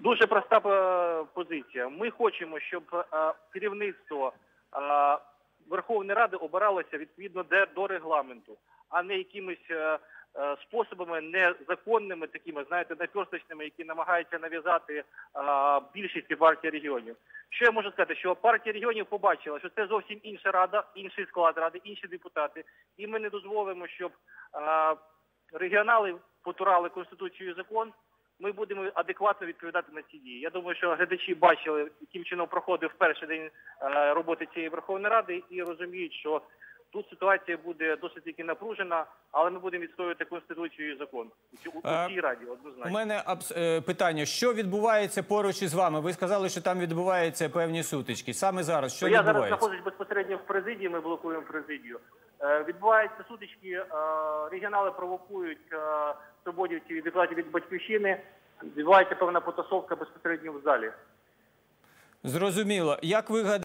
Дуже проста е, позиція. Ми хочемо, щоб е, керівництво е, Верховної Ради обиралося відповідно до регламенту, а не якимись способами незаконними, такими, знаєте, наперсточними, які намагаються нав'язати більшості партії регіонів. Що я можу сказати? Що партія регіонів побачила, що це зовсім інша рада, інший склад ради, інші депутати, і ми не дозволимо, щоб регіонали потурали конституцію і закон. Ми будемо адекватно відповідати на ці дії. Я думаю, що глядачі бачили, яким чином проходив перший день е, роботи цієї Верховної Ради і розуміють, що тут ситуація буде досить таки напружена, але ми будемо відстоювати конституцію і закон у цій- раді У мене абс- е, питання: що відбувається поруч із вами? Ви сказали, що там відбуваються певні сутички. Саме зараз що Ну, я зараз знаходжусь безпосередньо в президії, ми блокуємо президію. Е, відбуваються сутички, е, регіонали провокують е, свободівців і депутатів від батьківщини. Відбувається певна потасовка безпосередньо в залі. Зрозуміло. Як ви гадаєте?